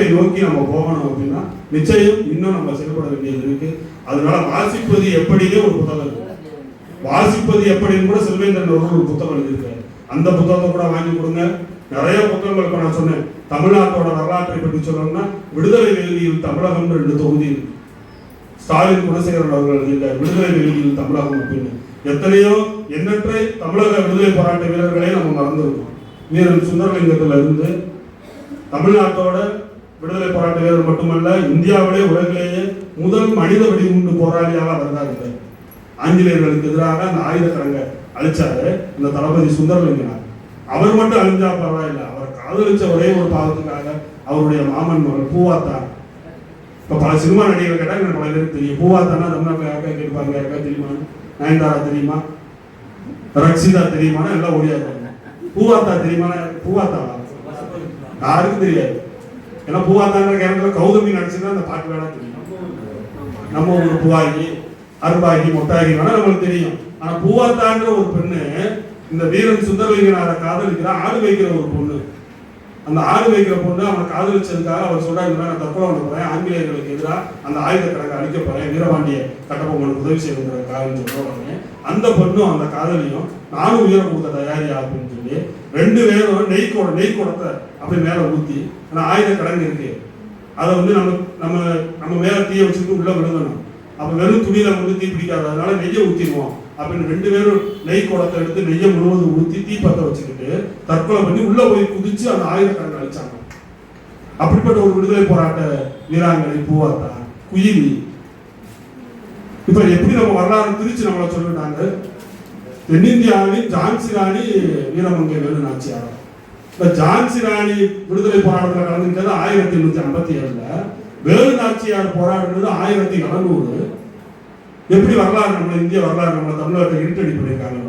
வாசிப்பை நோக்கி நம்ம போகணும் அப்படின்னா நிச்சயம் இன்னும் நம்ம செயல்பட வேண்டியது இருக்கு. அதனால வாசிப்பது எப்படியே ஒரு புத்தகம் இருக்கு. வாசிப்பது எப்படின்னு கூட செல்வேந்திரன் அவர்கள் ஒரு புத்தகம் எழுதியிருக்காரு. அந்த புத்தகத்தை கூட வாங்கி கொடுங்க. நிறைய புத்தகங்கள் இப்போ நான் சொன்னேன். தமிழ்நாட்டோட வரலாற்றை பற்றி சொல்லணும்னா விடுதலை வெளியில் தமிழகம் ரெண்டு தொகுதி இருக்கு. ஸ்டாலின் குணசேகரன் அவர்கள் எழுதியிருக்கார் விடுதலை வெளியில் தமிழகம் அப்படின்னு. எத்தனையோ எண்ணற்ற தமிழக விடுதலை போராட்ட வீரர்களை நம்ம மறந்துருக்கோம். வீரன் சுந்தரலிங்கத்துல இருந்து தமிழ்நாட்டோட விடுதலை போராட்ட வீரர் மட்டுமல்ல இந்தியாவிலே உலகிலேயே முதல் மனித வெடிகுண்டு போராளியாக வருகிறார் ஆங்கிலேயர்களுக்கு எதிராக அந்த ஆயுதக்கரங்க அழிச்சாரு. இந்த தளபதி சுந்தரலிங்கனார். அவர் மட்டும் அழிஞ்சா பரவாயில்லை. அவர் காதலிச்ச ஒரே ஒரு பாவத்துக்காக அவருடைய மாமன் மகள் பூவாத்தான் இப்ப பல சினிமா நடிகர்கள் கேட்டால் எனக்கு பல பேருக்கு தெரியும். பூவாத்தானா ரொம்ப யாருக்கா கேட்பாங்க யாருக்கா தெரியுமா? நயன்தாரா தெரியுமா? ரக்ஷிதா தெரியுமானா எல்லாம் ஓடியாரு பூவாத்தா தெரியுமா பூவாத்தாவா? யாருக்கும் தெரியாது. ஏன்னா பூவாத்தாங்கிற கேரக்டர் கௌதமி நடிச்சுன்னா அந்த பாட்டு வேணா தெரியும். நம்ம ஊர் பூவாகி அருபாகி மொட்டாகி வேணா நம்மளுக்கு தெரியும். ஆனா பூவாத்தாங்கிற ஒரு பெண்ணு இந்த வீரன் சுந்தரலிங்கனார காதலிக்கிற ஆடு வைக்கிற ஒரு பொண்ணு அந்த ஆடு வைக்கிற பொண்ணு அவனை காதலிச்சதுக்காக அவர் சொல்றாரு இந்த மாதிரி நான் தப்பு பண்ண போறேன். ஆங்கிலேயர்களுக்கு எதிராக அந்த ஆயுத கணக்கு அழிக்க போறேன். வீரபாண்டிய கட்டபொம்மனுக்கு உதவி செய்யணுங்கிறதுக்காக சொல்ற உடனே. அந்த பொண்ணும் அந்த காதலியும் நானும் உயிரை கொடுக்க தயாரியா அப்படின்னு சொல்லி ரெண்டு பேரும் நெய் கூட நெய் குடத்தை அப்படி மேல ஊத்தி ஆனா ஆயுத கடங்கு இருக்கு. அதை வந்து நம்ம நம்ம நம்ம மேல தீய வச்சுட்டு உள்ள விழுங்கணும் அப்ப வெறும் துணியில வந்து தீ பிடிக்காது அதனால நெய்யை ஊத்திடுவோம். அப்படின்னு ரெண்டு பேரும் நெய் குடத்தை எடுத்து நெய்யை முழுவதும் ஊத்தி தீ பத்த வச்சுக்கிட்டு தற்கொலை பண்ணி உள்ள போய் குதிச்சு அந்த ஆயிரக்கணக்கில் அழிச்சாங்க. அப்படிப்பட்ட ஒரு விடுதலை போராட்ட வீராங்கனை பூவாத்தா குயிலி. இப்ப எப்படி நம்ம வரலாறு திருச்சி நம்மளை சொல்லிட்டாங்க? தென்னிந்தியாவின் ஜான்சி ராணி வீரமங்கை வேலு நாச்சியார். இந்த ஜான்சி ராணி விடுதலை போராட்டத்தில் கலந்துக்கிட்டது ஆயிரத்தி எண்ணூத்தி ஐம்பத்தி ஏழுல. வேலு நாச்சியார் போராடுறது ஆயிரத்தி நானூறு. எப்படி வரலாறு நம்ம இந்திய வரலாறு நம்ம தமிழகத்தை இருட்டடி பண்ணியிருக்காங்க